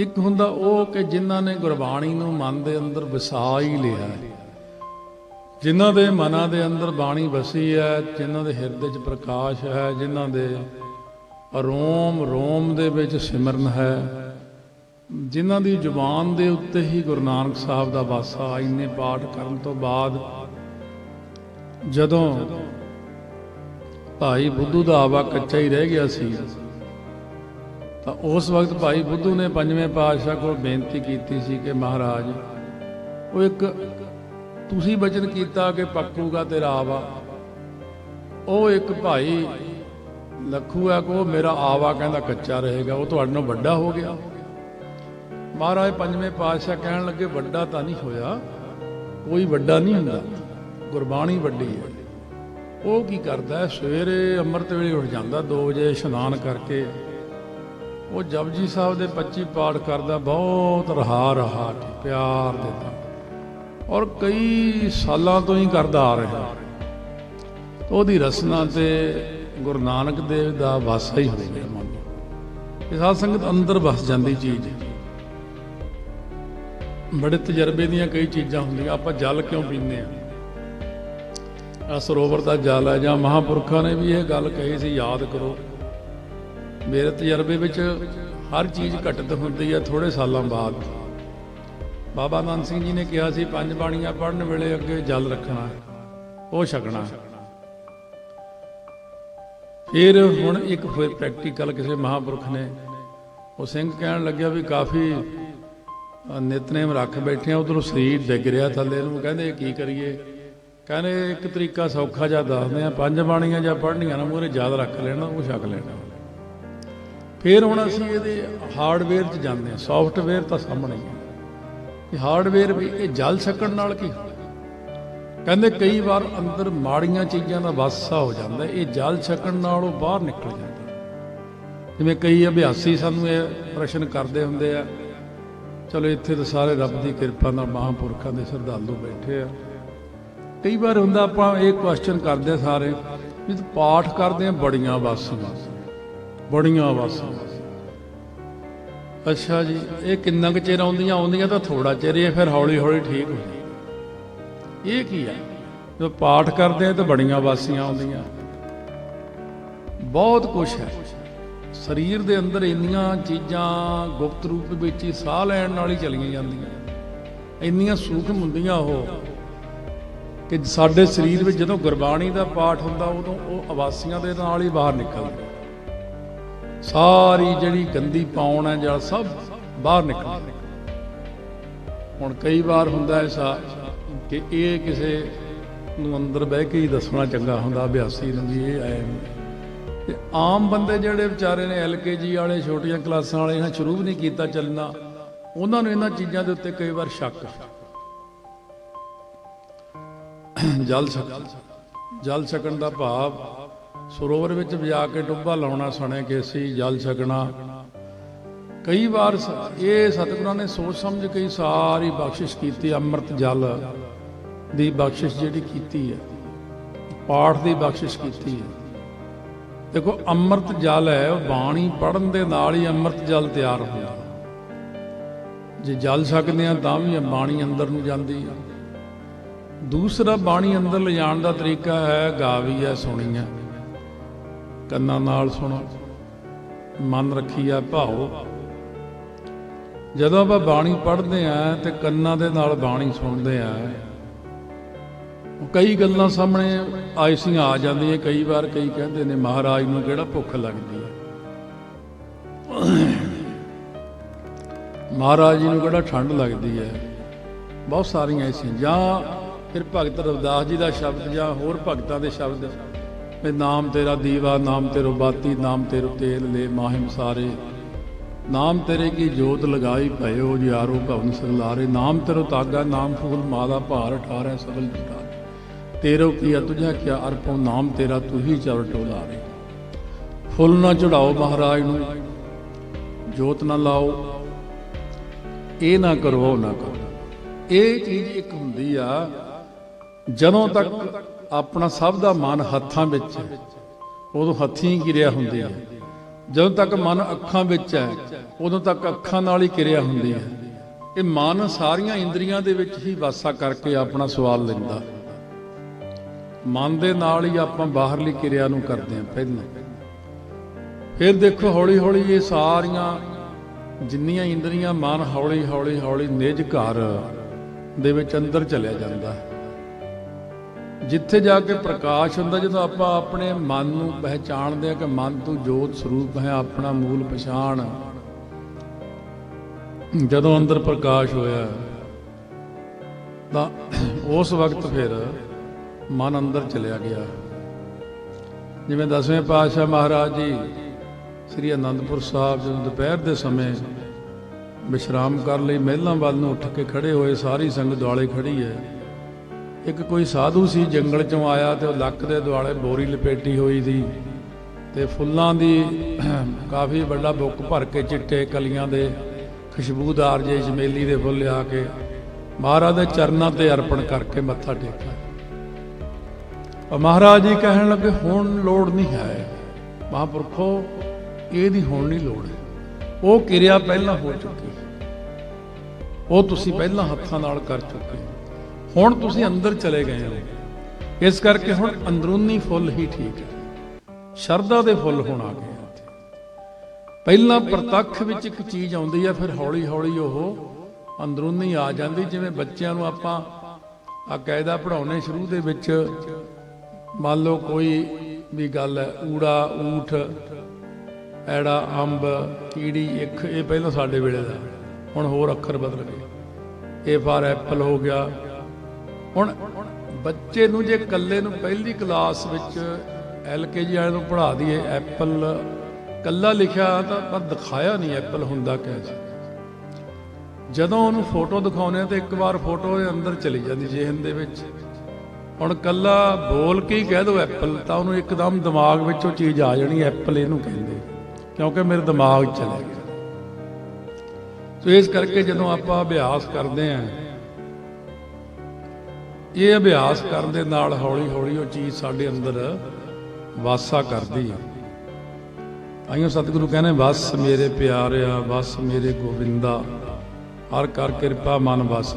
ਇੱਕ ਹੁੰਦਾ ਉਹ ਕਿ ਜਿਨ੍ਹਾਂ ਨੇ ਗੁਰਬਾਣੀ ਨੂੰ ਮਨ ਦੇ ਅੰਦਰ ਵਸਾ ਹੀ ਲਿਆ ਹੈ। ਜਿਨ੍ਹਾਂ ਦੇ ਮਨਾਂ ਦੇ ਅੰਦਰ ਬਾਣੀ ਵਸੀ ਹੈ, ਜਿਨ੍ਹਾਂ ਦੇ ਹਿਰਦੇ 'ਚ ਪ੍ਰਕਾਸ਼ ਹੈ, ਜਿਨ੍ਹਾਂ ਦੇ ਰੋਮ ਰੋਮ ਦੇ ਵਿੱਚ ਸਿਮਰਨ ਹੈ, ਜਿਨ੍ਹਾਂ ਦੀ ਜ਼ੁਬਾਨ ਦੇ ਉੱਤੇ ਹੀ ਗੁਰੂ ਨਾਨਕ ਸਾਹਿਬ ਦਾ ਵਾਸਾ ਇੰਨੇ ਪਾਠ ਕਰਨ ਤੋਂ ਬਾਅਦ ਜਦੋਂ ਭਾਈ ਬੁੱਧੂ ਦਾ ਆਵਾ ਕੱਚਾ ਹੀ ਰਹਿ ਗਿਆ ਸੀ ਤਾਂ ਉਸ ਵਕਤ ਭਾਈ ਬੁੱਧੂ ਨੇ ਪੰਜਵੇਂ ਪਾਤਸ਼ਾਹ ਕੋਲ ਬੇਨਤੀ ਕੀਤੀ ਸੀ ਕਿ ਮਹਾਰਾਜ, ਉਹ ਇੱਕ ਤੁਸੀਂ ਬਚਨ ਕੀਤਾ ਕਿ ਪੱਕੂਗਾ ਤੇਰਾ ਆਵਾ ਉਹ ਇੱਕ ਭਾਈ ਲੱਖੂ ਹੈ ਕੋ, ਮੇਰਾ ਆਵਾ ਕਹਿੰਦਾ ਕੱਚਾ ਰਹੇਗਾ, ਉਹ ਤੁਹਾਡੇ ਨਾਲ ਵੱਡਾ ਹੋ ਗਿਆ। ਮਹਾਰਾਜ ਪੰਜਵੇਂ ਪਾਤਸ਼ਾਹ ਕਹਿਣ ਲੱਗੇ, ਵੱਡਾ ਤਾਂ ਨਹੀਂ ਹੋਇਆ, ਕੋਈ ਵੱਡਾ ਨਹੀਂ ਹੁੰਦਾ, ਗੁਰਬਾਣੀ ਵੱਡੀ ਹੈ। ਉਹ ਕੀ ਕਰਦਾ ਸਵੇਰੇ ਅੰਮ੍ਰਿਤ ਵੇਲੇ ਉੱਠ ਜਾਂਦਾ 2 ਵਜੇ ਇਸ਼ਨਾਨ ਕਰਕੇ ਉਹ ਜਪਜੀ ਸਾਹਿਬ ਦੇ 25 ਪਾਠ ਕਰਦਾ, ਬਹੁਤ ਰਹਾ ਰਹਾ ਕੇ, ਪਿਆਰ ਦੇ ਨਾਲ ਔਰ ਕਈ ਸਾਲਾਂ ਤੋਂ ਹੀ ਕਰਦਾ ਆ ਰਿਹਾ। ਉਹਦੀ ਰਸਨਾ ਤੇ ਗੁਰੂ ਨਾਨਕ ਦੇਵ ਦਾ ਵਾਸਾ ਹੀ ਹੋ ਗਿਆ ਮਨ ਇਹ ਸਾਧ ਸੰਗਤ ਅੰਦਰ ਵਸ ਜਾਂਦੀ ਚੀਜ਼ ਬੜੇ ਤਜਰਬੇ ਦੀਆਂ ਕਈ ਚੀਜ਼ਾਂ ਹੁੰਦੀਆਂ, ਆਪਾਂ ਜਲ ਕਿਉਂ ਪੀਂਦੇ ਆ ਆ ਸਰੋਵਰ ਦਾ ਜਲ ਹੈ ਜਾਂ ਮਹਾਪੁਰਖਾਂ ਨੇ ਵੀ ਇਹ ਗੱਲ ਕਹੀ ਸੀ, ਯਾਦ ਕਰੋ। ਮੇਰੇ ਤਜਰਬੇ ਵਿੱਚ ਹਰ ਚੀਜ਼ ਘਟਤ ਹੁੰਦੀ ਹੈ ਥੋੜੇ ਸਾਲਾਂ ਬਾਅਦ। ਬਾਬਾ ਨਾਨਕ ਸਿੰਘ ਜੀ ਨੇ ਕਿਹਾ ਸੀ, ਪੰਜ ਬਾਣੀਆਂ ਪੜ੍ਹਨ ਵੇਲੇ ਅੱਗੇ ਜਲ ਰੱਖਣਾ, ਉਹ ਛਕਣਾ। ਫਿਰ ਹੁਣ ਇੱਕ ਫਿਰ ਪ੍ਰੈਕਟੀਕਲ ਕਿਸੇ ਮਹਾਪੁਰਖ ਨੇ, ਉਹ ਸਿੰਘ ਕਹਿਣ ਲੱਗਿਆ ਵੀ ਕਾਫੀ ਨਿਤਨੇਮ ਰੱਖ ਬੈਠੇ ਆ, ਉਧਰੋਂ ਸਰੀਰ ਡਿੱਗ ਰਿਹਾ ਥੱਲੇ ਨੂੰ। ਕਹਿੰਦੇ ਕੀ ਕਰੀਏ? ਕਹਿੰਦੇ, ਇੱਕ ਤਰੀਕਾ ਸੌਖਾ ਜਿਹਾ ਦੱਸਦੇ ਆ, ਪੰਜ ਬਾਣੀਆਂ ਜਾਂ ਪੜ੍ਹਨੀਆਂ ਨਾ, ਮੂਹਰੇ ਯਾਦ ਰੱਖ ਲੈਣਾ, ਉਹ ਛਕ ਲੈਣਾ। ਫਿਰ ਹੁਣ ਅਸੀਂ ਇਹਦੇ ਹਾਰਡਵੇਅਰ 'ਚ ਜਾਂਦੇ ਹਾਂ ਸੌਫਟਵੇਅਰ ਤਾਂ ਸਾਹਮਣੇ ਹੀ ਹੈ। ਕਿ ਹਾਰਡਵੇਅਰ ਵੀ ਇਹ ਜਲ ਛਕਣ ਨਾਲ ਕੀ ਕਹਿੰਦੇ ਕਈ ਵਾਰ ਅੰਦਰ ਮਾੜੀਆਂ ਚੀਜ਼ਾਂ ਦਾ ਵਾਸਾ ਹੋ ਜਾਂਦਾ, ਇਹ ਜਲ ਛਕਣ ਨਾਲ ਉਹ ਬਾਹਰ ਨਿਕਲ ਜਾਂਦਾ। ਜਿਵੇਂ ਕਈ ਅਭਿਆਸੀ ਸਾਨੂੰ ਇਹ ਪ੍ਰਸ਼ਨ ਕਰਦੇ ਹੁੰਦੇ ਆ, ਚਲੋ ਇੱਥੇ ਤਾਂ ਸਾਰੇ ਰੱਬ ਦੀ ਕਿਰਪਾ ਨਾਲ ਮਹਾਂਪੁਰਖਾਂ ਦੇ ਸ਼ਰਧਾਲੂ ਬੈਠੇ ਆ। ਕਈ ਵਾਰ ਹੁੰਦਾ ਆਪਾਂ ਇਹ ਕੁਐਸਚਨ ਕਰਦੇ ਆ ਸਾਰੇ, ਵੀ ਪਾਠ ਕਰਦੇ ਆ, ਬੜੀਆਂ ਵਾਸੀਆਂ ਬੜੀਆਂ ਵਾਸੀਆਂ ਅੱਛਾ ਜੀ, ਇਹ ਕਿੰਨਾ ਕੁ ਚਿਰ ਆਉਂਦੀਆਂ? ਆਉਂਦੀਆਂ ਤਾਂ ਥੋੜਾ ਚਿਰ ਇਹ ਫਿਰ ਹੌਲੀ ਹੌਲੀ ਠੀਕ ਹੋ ਇਹ ਕੀ ਆ? ਜਦੋਂ ਪਾਠ ਕਰਦੇ ਆ ਤਾਂ ਬੜੀਆਂ ਵਾਸੀਆਂ ਆਉਂਦੀਆਂ। ਬਹੁਤ ਕੁਝ ਹੈ। ਸਰੀਰ ਦੇ ਅੰਦਰ ਇੰਨੀਆਂ ਚੀਜ਼ਾਂ ਗੁਪਤ ਰੂਪ ਵਿੱਚ ਹੀ ਸਾਹ ਲੈਣ ਨਾਲ ਹੀ ਚਲੀਆਂ ਜਾਂਦੀਆਂ। ਇੰਨੀਆਂ ਸੂਖਮ ਹੁੰਦੀਆਂ ਉਹ, ਕਿ ਸਾਡੇ ਸਰੀਰ ਵਿੱਚ ਜਦੋਂ ਗੁਰਬਾਣੀ ਦਾ ਪਾਠ ਹੁੰਦਾ, ਉਦੋਂ ਉਹ ਆਵਾਸੀਆਂ ਦੇ ਨਾਲ ਹੀ ਬਾਹਰ ਨਿਕਲਦਾ। ਸਾਰੀ ਜਿਹੜੀ ਗੰਦੀ ਪਾਉਣ ਹੈ ਜਾਂ ਸਭ ਬਾਹਰ ਨਿਕਲਦੀ ਹੁਣ ਕਈ ਵਾਰ ਹੁੰਦਾ ਐਸਾ ਕਿ ਇਹ ਕਿਸੇ ਨੂੰ ਅੰਦਰ ਬਹਿ ਕੇ ਹੀ ਦੱਸਣਾ ਚੰਗਾ ਹੁੰਦਾ, ਅਭਿਆਸੀ ਨੂੰ ਵੀ ਇਹ ਆਏ ਤੇ ਆਮ ਬੰਦੇ ਜਿਹੜੇ ਵਿਚਾਰੇ ਨੇ ਐਲਕੇਜੀ ਵਾਲੇ, ਛੋਟੀਆਂ ਕਲਾਸਾਂ ਵਾਲੇ, ਇਹਨਾਂ ਸ਼ੁਰੂ ਵੀ ਨਹੀਂ ਕੀਤਾ ਚੱਲਣਾ, ਉਹਨਾਂ ਨੂੰ ਇਹਨਾਂ ਚੀਜ਼ਾਂ ਦੇ ਉੱਤੇ ਕਈ ਵਾਰ ਸ਼ੱਕ। ਜਲ ਛਕ ਜਲ ਛਕਣ ਦਾ ਭਾਵ ਸਰੋਵਰ ਵਿੱਚ ਵਜਾ ਕੇ ਡੁੱਬਾ ਲਾਉਣਾ, ਸਣੇ ਕਿ ਅਸੀਂ ਜਲ ਛਕਣਾ। ਕਈ ਵਾਰ ਸ- ਇਹ ਸਤਿਗੁਰਾਂ ਨੇ ਸੋਚ ਸਮਝ ਕੇ ਸਾਰੀ ਬਖਸ਼ਿਸ਼ ਕੀਤੀ, ਅੰਮ੍ਰਿਤ ਜਲ ਦੀ ਬਖਸ਼ਿਸ਼ ਜਿਹੜੀ ਕੀਤੀ ਹੈ, ਪਾਠ ਦੀ ਬਖਸ਼ਿਸ਼ ਕੀਤੀ ਹੈ। ਦੇਖੋ, ਅੰਮ੍ਰਿਤ ਜਲ ਹੈ, ਉਹ ਬਾਣੀ ਪੜਨ ਦੇ ਨਾਲ ਹੀ ਅੰਮ੍ਰਿਤ ਜਲ ਤਿਆਰ ਹੁੰਦਾ ਜੇ ਜਲ ਸਕਦੇ ਆ ਤਾਂ ਵੀ ਬਾਣੀ ਅੰਦਰ ਨੂੰ ਜਾਂਦੀ ਹੈ। ਦੂਸਰਾ, ਬਾਣੀ ਅੰਦਰ ਲਿਜਾਣ ਦਾ ਤਰੀਕਾ ਹੈ, ਗਾਵੀ ਹੈ, ਸੁਣੀ ਹੈ। ਕੰਨਾਂ ਨਾਲ ਸੁਣੋ, ਮਨ ਰੱਖੀਆ ਭਾਉ ਜਦੋਂ ਆਪਾਂ ਬਾਣੀ ਪੜ੍ਹਦੇ ਆ ਤੇ ਕੰਨਾਂ ਦੇ ਨਾਲ ਬਾਣੀ ਸੁਣਦੇ ਆ, ਕਈ ਗੱਲਾਂ ਸਾਹਮਣੇ ਆਇਸੀਆਂ ਆ ਜਾਂਦੀਆਂ, ਕਈ ਵਾਰ ਕਈ ਕਹਿੰਦੇ ਨੇ, ਮਹਾਰਾਜ ਨੂੰ ਕਿਹੜਾ ਭੁੱਖ ਲੱਗਦੀ ਹੈ ਮਹਾਰਾਜ ਜੀ ਨੂੰ ਕਿਹੜਾ ਠੰਡ ਲੱਗਦੀ ਹੈ ਬਹੁਤ ਸਾਰੀਆਂ ਐਸੀਆਂ ਜਾਂ ਫਿਰ ਭਗਤ ਰਵਿਦਾਸ ਜੀ ਦਾ ਸ਼ਬਦ ਜਾਂ ਹੋਰ ਭਗਤਾਂ ਦੇ ਸ਼ਬਦ। ਵੀ ਨਾਮ ਤੇਰਾ ਦੀਵਾ, ਨਾਮ ਤੇਰੋ ਬਾਤੀ, ਨਾਮ ਤੇਰੋ ਤੇਲ ਲੈ ਮਾਹਿਮ ਸਾਰੇ। ਨਾਮ ਤੇਰੇ ਕੀ ਜੋਤ ਲਗਾਈ ਭਇਓ ਜਿਆਰੋ ਭਵਨ ਸਗਲਾਰੇ ਨਾਮ ਤੇਰੋ ਤਾਗਾ ਨਾਮ ਫੂਲ ਮਾਲਾ ਭਾਰ ਠਾਰੈ ਸਬਲ ਜਟਾ ਤੇਰੋ ਕੀਆ ਤੁਝਾ ਕਿਆ ਅਰਪੋ ਨਾਮ ਤੇਰਾ ਤੂੰ ਹੀ ਚਰ ਟੋਲਾਰੇ ਫੁੱਲ ਨਾ ਚੜਾਓ ਮਹਾਰਾਜ ਨੂੰ, ਜੋਤ ਨਾ ਲਾਓ, ਇਹ ਨਾ ਕਰੋ, ਉਹ ਨਾ ਕਰੋ। ਇਹ ਚੀਜ਼ ਇੱਕ ਹੁੰਦੀ ਆ, ਜਦੋਂ ਤੱਕ ਆਪਣਾ ਸਭ ਦਾ ਮਨ ਹੱਥਾਂ ਵਿੱਚ ਹੈ, ਉਦੋਂ ਹੱਥੀਂ ਕਿਰਿਆ ਹੁੰਦੀ ਹੈ। ਜਦੋਂ ਤੱਕ ਮਨ ਅੱਖਾਂ ਵਿੱਚ ਹੈ ਉਦੋਂ ਤੱਕ ਅੱਖਾਂ ਨਾਲ ਹੀ ਕਿਰਿਆ ਹੁੰਦੀ ਹੈ। ਇਹ ਮਨ ਸਾਰੀਆਂ ਇੰਦਰੀਆਂ ਦੇ ਵਿੱਚ ਹੀ ਵਾਸਾ ਕਰਕੇ ਆਪਣਾ ਸਵਾਲ ਲੈਂਦਾ। ਮਨ ਦੇ ਨਾਲ ਹੀ ਆਪਾਂ ਬਾਹਰਲੀ ਕਿਰਿਆ ਨੂੰ ਕਰਦੇ ਹਾਂ ਪਹਿਲਾਂ। ਫਿਰ ਦੇਖੋ ਹੌਲੀ ਹੌਲੀ ਇਹ ਸਾਰੀਆਂ ਜਿੰਨੀਆਂ ਇੰਦਰੀਆਂ ਮਨ ਹੌਲੀ ਹੌਲੀ ਹੌਲੀ ਨਿਜ ਘਰ ਦੇ ਵਿੱਚ ਅੰਦਰ ਚਲਿਆ ਜਾਂਦਾ ਹੈ। ਜਿੱਥੇ ਜਾ ਕੇ ਪ੍ਰਕਾਸ਼ ਹੁੰਦਾ, ਜਦੋਂ ਆਪਾਂ ਆਪਣੇ ਮਨ ਨੂੰ ਪਹਿਚਾਣਦੇ ਆ ਕਿ ਮਨ ਤੂੰ ਜੋਤ ਸਰੂਪ ਹੈ, ਆਪਣਾ ਮੂਲ ਪਛਾਣ। ਜਦੋਂ ਅੰਦਰ ਪ੍ਰਕਾਸ਼ ਹੋਇਆ, ਤਾਂ ਉਸ ਵਕਤ ਫਿਰ ਮਨ ਅੰਦਰ ਚਲਿਆ ਗਿਆ। ਜਿਵੇਂ ਦਸਵੇਂ ਪਾਤਸ਼ਾਹ ਮਹਾਰਾਜ ਜੀ ਸ੍ਰੀ ਅਨੰਦਪੁਰ ਸਾਹਿਬ ਜਦੋਂ ਦੁਪਹਿਰ ਦੇ ਸਮੇਂ ਵਿਸ਼ਰਾਮ ਕਰਨ ਲਈ, ਮਹਿਲਾਂ ਵੱਲ ਨੂੰ ਉੱਠ ਕੇ ਖੜੇ ਹੋਏ, ਸਾਰੀ ਸੰਗਤ ਦੁਆਲੇ ਖੜੀ ਹੈ। ਇੱਕ ਕੋਈ ਸਾਧੂ ਸੀ ਜੰਗਲ ਚੋਂ ਆਇਆ ਤੇ ਉਹ ਲੱਕ ਦੇ ਦੁਆਲੇ ਬੋਰੀ ਲਪੇਟੀ ਹੋਈ ਸੀ ਤੇ ਫੁੱਲਾਂ ਦੀ ਕਾਫੀ ਵੱਡਾ ਬੁੱਕ ਭਰ ਕੇ ਚਿੱਟੇ ਕਲੀਆਂ ਦੇ ਖੁਸ਼ਬੂਦਾਰ ਜੇ ਜਮੇਲੀ ਦੇ ਫੁੱਲ ਲਿਆ ਕੇ ਮਹਾਰਾਜ ਦੇ ਚਰਨਾਂ ਤੇ ਅਰਪਣ ਕਰਕੇ ਮੱਥਾ ਟੇਕਿਆ। ਪਰ ਮਹਾਰਾਜ ਜੀ ਕਹਿਣ ਲੱਗੇ, ਹੁਣ ਲੋੜ ਨਹੀਂ ਹੈ। ਮਹਾਂਪੁਰਖੋ, ਇਹਦੀ ਹੁਣ ਨਹੀਂ ਲੋੜ ਉਹ ਕਿਰਿਆ ਪਹਿਲਾਂ ਹੋ ਚੁੱਕੀ ਉਹ ਤੁਸੀਂ ਪਹਿਲਾਂ ਹੱਥਾਂ ਨਾਲ ਕਰ ਚੁੱਕੇ ਹੁਣ ਤੁਸੀਂ ਅੰਦਰ ਚਲੇ ਗਏ ਹੋ। ਇਸ ਕਰਕੇ ਹੁਣ ਅੰਦਰੂਨੀ ਫੁੱਲ ਹੀ ਠੀਕ ਹੈ। ਸ਼ਰਧਾ ਦੇ ਫੁੱਲ ਹੁਣ ਆ ਗਏ ਇੱਥੇ। ਪਹਿਲਾਂ ਪ੍ਰਤੱਖ ਵਿੱਚ ਇੱਕ ਚੀਜ਼ ਆਉਂਦੀ ਹੈ ਫਿਰ ਹੌਲੀ ਹੌਲੀ ਉਹ ਅੰਦਰੂਨੀ ਆ ਜਾਂਦੀ। ਜਿਵੇਂ ਬੱਚਿਆਂ ਨੂੰ ਆਪਾਂ ਆ ਕਾਇਦਾ ਪੜਾਉਣੇ ਸ਼ੁਰੂ ਦੇ ਵਿੱਚ ਮੰਨ ਲਓ ਕੋਈ ਵੀ ਗੱਲ ਹੈ, ਊੜਾ, ਊਠ, ਐੜਾ, ਅੰਬ, ਕੀੜੀ, ਇੱਕ, ਇਹ ਪਹਿਲਾਂ ਸਾਡੇ ਵੇਲੇ ਦਾ। ਹੁਣ ਹੋਰ ਅੱਖਰ ਬਦਲ ਗਏ। ਇਹ ਫਾਰ ਐਪਲ ਹੋ ਗਿਆ ਹੁਣ ਬੱਚੇ ਨੂੰ ਜੇ ਇਕੱਲੇ ਨੂੰ ਪਹਿਲੀ ਕਲਾਸ ਵਿੱਚ ਐਲਕੇਜੀ ਵਾਲੇ ਨੂੰ ਪੜ੍ਹਾ ਦਈਏ, ਐਪਲ ਕੱਲਾ ਲਿਖਿਆ ਤਾਂ ਪਰ ਦਿਖਾਇਆ ਨਹੀਂ ਐਪਲ ਹੁੰਦਾ ਕਿਹ ਜਦੋਂ ਉਹਨੂੰ ਫੋਟੋ ਦਿਖਾਉਂਦੇ ਆ ਤੇ ਇੱਕ ਵਾਰ ਫੋਟੋ ਦੇ ਅੰਦਰ ਚਲੀ ਜਾਂਦੀ ਜਿਹਨ ਦੇ ਵਿੱਚ। ਹੁਣ ਕੱਲਾ ਬੋਲ ਕੇ ਹੀ ਕਹਿ ਦੋ ਐਪਲ, ਤਾਂ ਉਹਨੂੰ ਇੱਕਦਮ ਦਿਮਾਗ ਵਿੱਚ ਉਹ ਚੀਜ਼ ਆ ਜਾਣੀ, ਐਪਲ ਇਹਨੂੰ ਕਹਿੰਦੇ। ਕਿਉਂਕਿ ਮੇਰੇ ਦਿਮਾਗ ਚਲੇ ਗਿਆ। ਸੋ ਇਸ ਕਰਕੇ ਜਦੋਂ ਆਪਾਂ ਅਭਿਆਸ ਕਰਦੇ ਆਂ ਇਹ ਅਭਿਆਸ ਕਰਨ ਦੇ ਨਾਲ ਹੌਲੀ ਹੌਲੀ ਉਹ ਚੀਜ਼ ਸਾਡੇ ਅੰਦਰ ਵਾਸਾ ਕਰਦੀ ਹੈ ਆਈਓ ਸਤਿਗੁਰੂ ਕਹਿੰਦੇ, ਵਸ ਮੇਰੇ ਪਿਆਰਿਆ, ਵਸ ਮੇਰੇ ਗੋਬਿੰਦਾ, ਹਰ ਕਰ ਕਿਰਪਾ ਮਨ ਵਸ।